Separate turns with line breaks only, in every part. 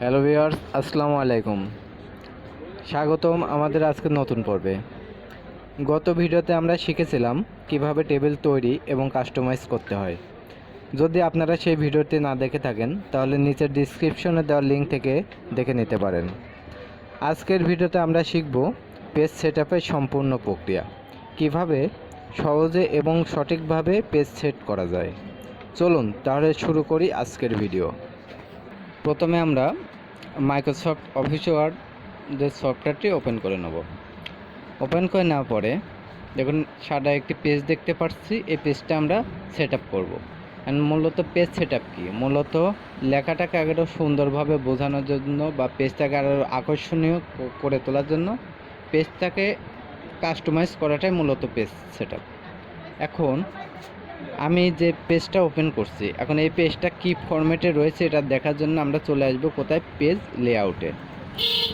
Hello viewers, আসসালামু আলাইকুম। স্বাগতম আমাদের আজকের নতুন পর্বে। গত ভিডিওতে আমরা শিখেছিলাম কীভাবে টেবিল তৈরি এবং কাস্টমাইজ করতে হয়। যদি আপনারা সেই ভিডিওটি না দেখে থাকেন, তাহলে নিচের ডিসক্রিপশনে দেওয়া লিঙ্ক থেকে দেখে নিতে পারেন। আজকের ভিডিওতে আমরা শিখব পেজ সেটআপের সম্পূর্ণ প্রক্রিয়া। কীভাবে সহজে এবং সঠিকভাবে পেজ সেট করা যায়। চলুন তাহলে শুরু করি আজকের ভিডিও। প্রথমে আমরা মাইক্রোসফট অফিস ওয়ার্ড যে সফটওয়্যারটি ওপেন করে নেব। ওপেন করে নেওয়ার পরে দেখুন, সাদা একটি পেজ দেখতে পাচ্ছি। এই পেজটা আমরা সেট আপ করব মূলত পেজ সেট আপ কী? মূলত লেখাটাকে আরও সুন্দরভাবে বোঝানোর জন্য বা পেজটাকে আরও আকর্ষণীয় করে তোলার জন্য পেজটাকে কাস্টমাইজ করাটাই মূলত পেজ সেট এখন আমি যে পেজটা ওপেন করছি, এখন এই পেজটা কি ফরম্যাটে রয়েছে এটা দেখার জন্য আমরা চলে আসব কোথায়? পেজ লেআউটে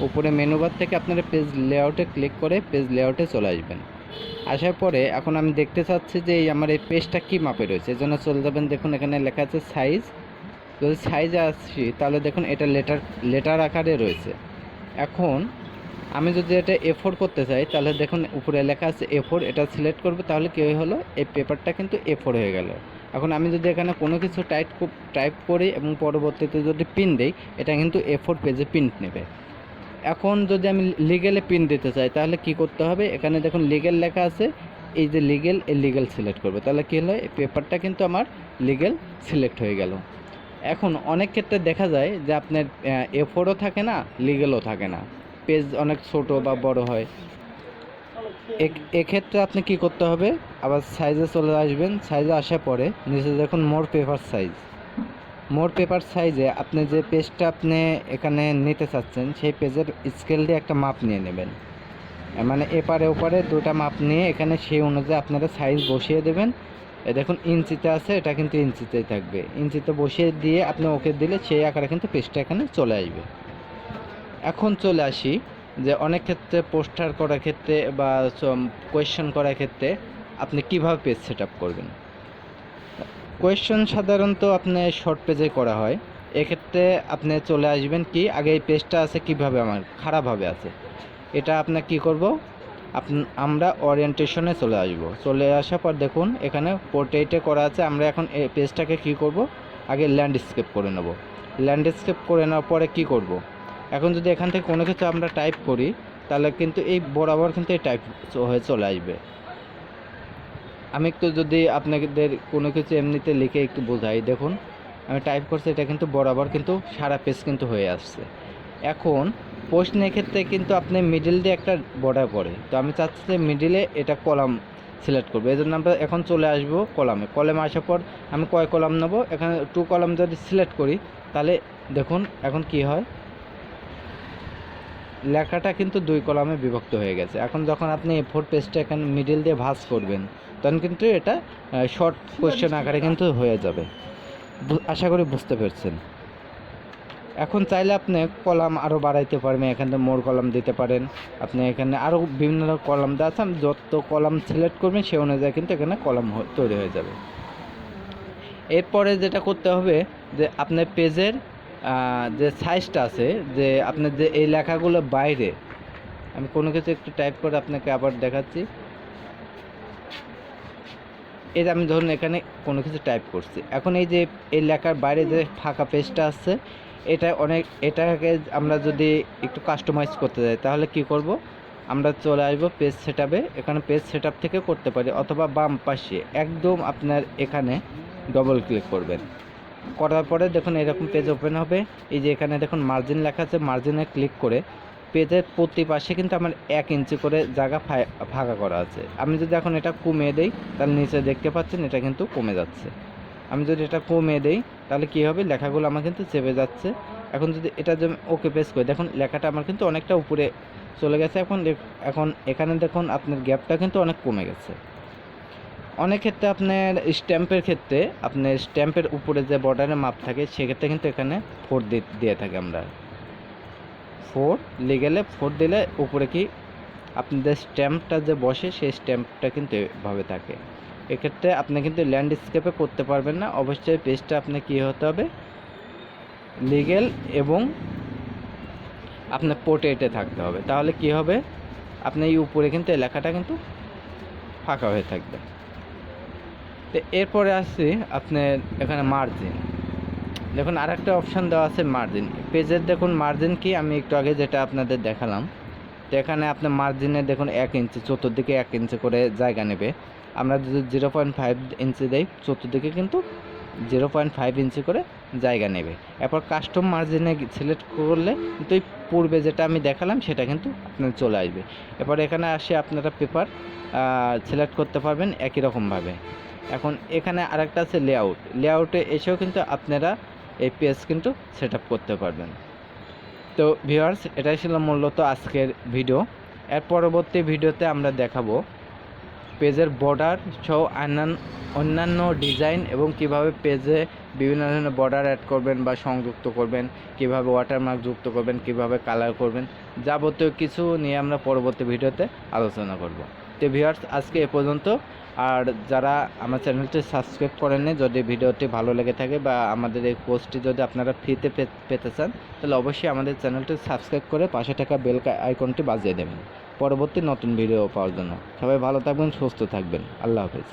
উপরে মেনু বার থেকে আপনারা পেজ লেআউটে ক্লিক করে পেজ লেআউটে চলে আসবেন। আসার পরে এখন আমি দেখতে চাচ্ছি যে এই আমার এই পেজটা কি মাপে রয়েছে এজন্য চলে যাবেন, দেখুন এখানে লেখা আছে সাইজ যদি সাইজে আসছি তাহলে দেখুন এটা লেটার লেটার আকারে রয়েছে। এখন আমি যদি এটা এ ফোর করতে চাই, তাহলে দেখুন উপরে লেখা আছে এ ফোর এটা সিলেক্ট করবে, তাহলে কী হয়ে হলো? এই পেপারটা কিন্তু এ ফোর হয়ে গেল। এখন আমি যদি এখানে কোনো কিছু টাইপ টাইপ করি এবং পরবর্তীতে যদি পিন দেই, এটা কিন্তু এ ফোর পেজে প্রিন্ট নেবে। এখন যদি আমি লিগেলে পিন দিতে চাই, তাহলে কি করতে হবে? এখানে দেখুন লিগেল লেখা আছে, এই যে লিগেল এই লিগেল সিলেক্ট করবে। তাহলে কী হলো? এই পেপারটা কিন্তু আমার লিগেল সিলেক্ট হয়ে গেল। এখন অনেক ক্ষেত্রে দেখা যায় যে আপনার এ ফোরও থাকে না লিগেলও থাকে না। পেজ অনেক ছোট বা বড় হয়। এক্ষেত্রে আপনি কি করতে হবে? আবার সাইজে চলে আসবেন। সাইজে আসার পরে নিচে দেখুন more paper size more paper সাইজে আপনি যে পেজটা আপনি এখানে নিতে চাচ্ছেন, সেই পেজের স্কেল দিয়ে একটা মাপ নিয়ে নেবেন। মানে এপারে ওপারে দুটা মাপ নিয়ে এখানে সেই অনুযায়ী আপনারা সাইজ বসিয়ে দেবেন। এ দেখুন ইঞ্চিতে আছে, এটা কিন্তু ইঞ্চিতেই থাকবে। ইঞ্চিতে বসিয়ে দিয়ে আপনি ওকে দিলে সেই আকারে কিন্তু পেজটা এখানে চলে আসবে। এখন চলে আসি যে অনেক ক্ষেত্রে পোস্টার করার ক্ষেত্রে বা কোয়েশ্চেন করার ক্ষেত্রে আপনি কীভাবে পেজ সেট আপ করবেন? কোয়েশ্চেন সাধারণত আপনি শর্ট পেজে করা হয়। এক্ষেত্রে আপনি চলে আসবেন কি, আগে এই পেজটা আছে কীভাবে আমার খারাপভাবে আছে। এটা আপনার কি করব? আমরা ওরিয়েন্টেশনে চলে আসব। চলে আসার পর দেখুন, এখানে পোর্ট্রেটে করা আছে, আমরা এখন এই পেজটাকে কি করব? আগে ল্যান্ডস্কেপ করে নেব। ল্যান্ডস্কেপ করে নেওয়ার পরে কি করব? এখন যদি এখান থেকে কোনো কিছু আমরা টাইপ করি, তাহলে কিন্তু এই বরাবর কিন্তু এই টাইপ হয়ে চলে আসবে। আমি একটু যদি আপনাদের কোনো কিছু এমনিতে লিখে একটু বোঝাই, দেখুন, আমি টাইপ করছি, এটা কিন্তু বরাবর কিন্তু সারা পেজ কিন্তু হয়ে আসছে। এখন প্রশ্নের ক্ষেত্রে কিন্তু আপনি মিডিল দিয়ে একটা বর্ডার পড়ে তো আমি চাচ্ছি যে মিডিলে এটা কলাম সিলেক্ট করব। এই জন্য আমরা এখন চলে আসব কলামে কলামে আসার পর আমি কয় কলাম নেব? এখানে টু কলাম যদি সিলেক্ট করি, তাহলে দেখুন, এখন কি হয়? লেখাটা কিন্তু দুই কলামে বিভক্ত হয়ে গেছে। এখন যখন আপনি এ ফোর পেজটা এখানে মিডিল দিয়ে ভাঁজ করবেন তখন কিন্তু এটা শর্ট কোয়েশ্চেন আকারে কিন্তু হয়ে যাবে। আশা করি বুঝতে পারছেন। এখন চাইলে আপনি কলাম আরও বাড়াইতে পারবেন এখানে মোর কলাম দিতে পারেন। আপনি এখানে আরও বিভিন্ন রকম কলাম দেওয়া আছে যত কলাম সিলেক্ট করবেন সেই অনুযায়ী কিন্তু এখানে কলাম তৈরি হয়ে যাবে। এরপরে যেটা করতে হবে যে আপনার পেজের যে সাইজটা আছে, যে আপনার যে এই লেখাগুলো বাইরে, আমি কোনো কিছু একটু টাইপ করে আপনাকে আবার দেখাচ্ছি। এই যে আমি ধরুন এখানে কোনো কিছু টাইপ করছি। এখন এই যে এই লেখার বাইরে যে ফাঁকা পেজটা আছে, এটা অনেক, এটাকে আমরা যদি একটু কাস্টমাইজ করতে যাই, তাহলে কি করব? আমরা চলে আসব পেজ সেট এখানে পেজ সেট থেকে করতে পারি, অথবা বাম পাশে, একদম আপনার এখানে ডবল ক্লিক করবেন। করার পরে দেখুন, এরকম পেজ ওপেন হবে। এই যে এখানে দেখুন মার্জিন লেখা আছে মার্জিনে ক্লিক করে পেজের প্রতি পাশে কিন্তু আমার এক ইঞ্চি করে জায়গা ফাঁকা করা আছে। আমি যদি এখন এটা কমিয়ে দেই, তাহলে নিচে দেখতে পাচ্ছেন, এটা কিন্তু কমে যাচ্ছে। আমি যদি এটা কমিয়ে দেই, তাহলে কী হবে? লেখাগুলো আমার কিন্তু চেপে যাচ্ছে। এখন যদি এটা যে ওকে পেজ করি, দেখুন, লেখাটা আমার কিন্তু অনেকটা উপরে চলে গেছে। এখন এখন এখানে দেখুন, আপনার গ্যাপটা কিন্তু অনেক কমে গেছে। অনেক ক্ষেত্রে আপনার স্ট্যাম্পের ক্ষেত্রে আপনার স্ট্যাম্পের উপরে যে বর্ডারের মাপ থাকে, সেক্ষেত্রে কিন্তু এখানে ফোর দিয়ে থাকি আমরা। ফোর লিগেলে ফোর দিলে উপরে কি আপনাদের স্ট্যাম্পটা যে বসে, সেই স্ট্যাম্পটা কিন্তু এভাবে থাকে। এক্ষেত্রে আপনি কিন্তু ল্যান্ডস্কেপে করতে পারবেন না। অবশ্যই পেজটা আপনি কী হতে হবে? লিগেল এবং আপনার পোর্ট্রেটে থাকতে হবে। তাহলে কি হবে? আপনার এই উপরে কিন্তু এলাকাটা কিন্তু ফাঁকা হয়ে থাকবে। তো এরপরে আসছি আপনার এখানে মার্জিন দেখুন, আরেকটা অপশান দেওয়া আছে মার্জিন পেজের দেখুন মার্জিন কি? আমি একটু আগে যেটা আপনাদের দেখালাম। তো এখানে আপনার মার্জিনে দেখুন, এক ইঞ্চি চতুর্দিকে এক ইঞ্চি করে জায়গা নেবে। আমরা যদি জিরো পয়েন্ট ফাইভ ইঞ্চি দেই, চতুর্দিকে কিন্তু জিরো পয়েন্ট ফাইভ ইঞ্চি করে জায়গা নেবে। এরপর কাস্টম মার্জিনে সিলেক্ট করলে কিন্তু এই পূর্বে যেটা আমি দেখালাম, সেটা কিন্তু আপনার চলে আসবে। এরপর এখানে আসে আপনারা পেপার সিলেক্ট করতে পারবেন একই রকমভাবে। এখন এখানে আরেকটা আছে লেআউট লেআউটে এসেও কিন্তু আপনারা এই পেজ কিন্তু সেট করতে পারবেন। তো ভিউয়ার্স এটাই ছিল মূলত আজকের ভিডিও এর পরবর্তী ভিডিওতে আমরা দেখাবো পেজের বর্ডার সহ অন্যান্য ডিজাইন এবং কীভাবে পেজে বিভিন্ন ধরনের বর্ডার অ্যাড করবেন বা সংযুক্ত করবেন, কীভাবে ওয়াটারমার্ক যুক্ত করবেন, কীভাবে কালার করবেন, যাবতীয় কিছু নিয়ে আমরা পরবর্তী ভিডিওতে আলোচনা করব। তো ভিউয়ার্স আজকে এ পর্যন্ত। আর যারা আমার চ্যানেলটি সাবস্ক্রাইব করেননি, যদি ভিডিওটি ভালো লেগে থাকে বা আমাদের এই পোস্টটি যদি আপনারা ফ্রিতে পেতে চান, তাহলে অবশ্যই আমাদের চ্যানেলটি সাবস্ক্রাইব করে পাশে থাকা বেল আইকনটি বাজিয়ে দেবেন। পরবর্তী নতুন ভিডিও পাওয়ার জন্য। সবাই ভালো থাকবেন, সুস্থ থাকবেন। আল্লাহ হাফেজ।